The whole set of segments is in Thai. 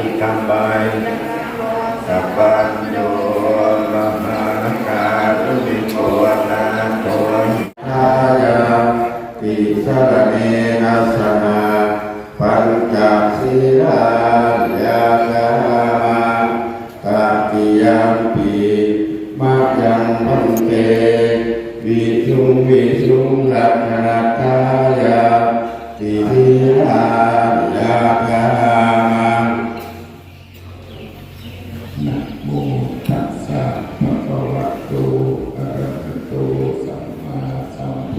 ติกรรมบายสัพพัญโยมหาการุณิโกนาโตทายาติสรเนนะสนาปัญจศีลายากามาตาติยัมปีมายังพันเตวิชุงวิชุงลักขณทายาติทิลา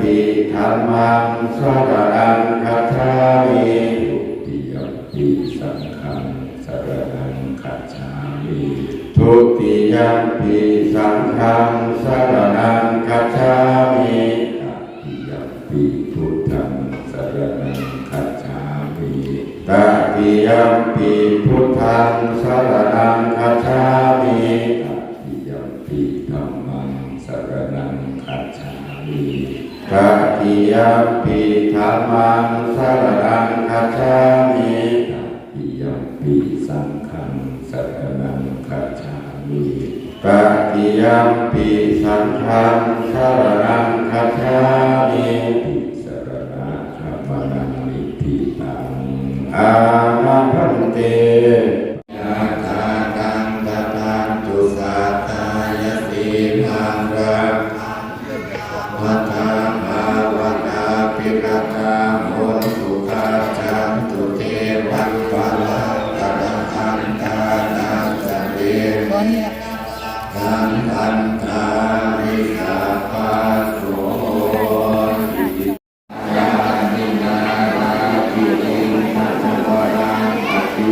ยมปีธัมมังสารนังกัจฉามิทุติยมปีสังฆังสารนังกัจฉามิทุติยมปีสังฆังสรณังคัจฉามิตติยมปีพุทธังสรณังคัจฉามิตติยมปีพุทธังสรณังคัจฉามิตติยมปีธัมมังสรณังคัจฉามิ ตติยมปีธัมมังสรณังคัจฉามิตติยมปีสังฆังสรณังคัจฉามิตติยมปีสังฆังสรณังคัจฉามิติสรณะธรรมนังนิธิตังอา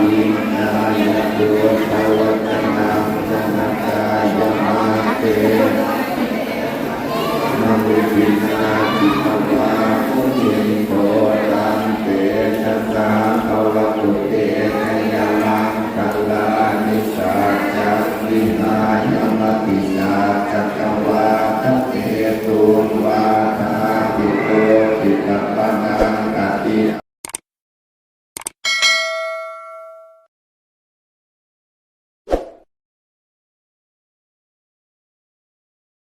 ฏิน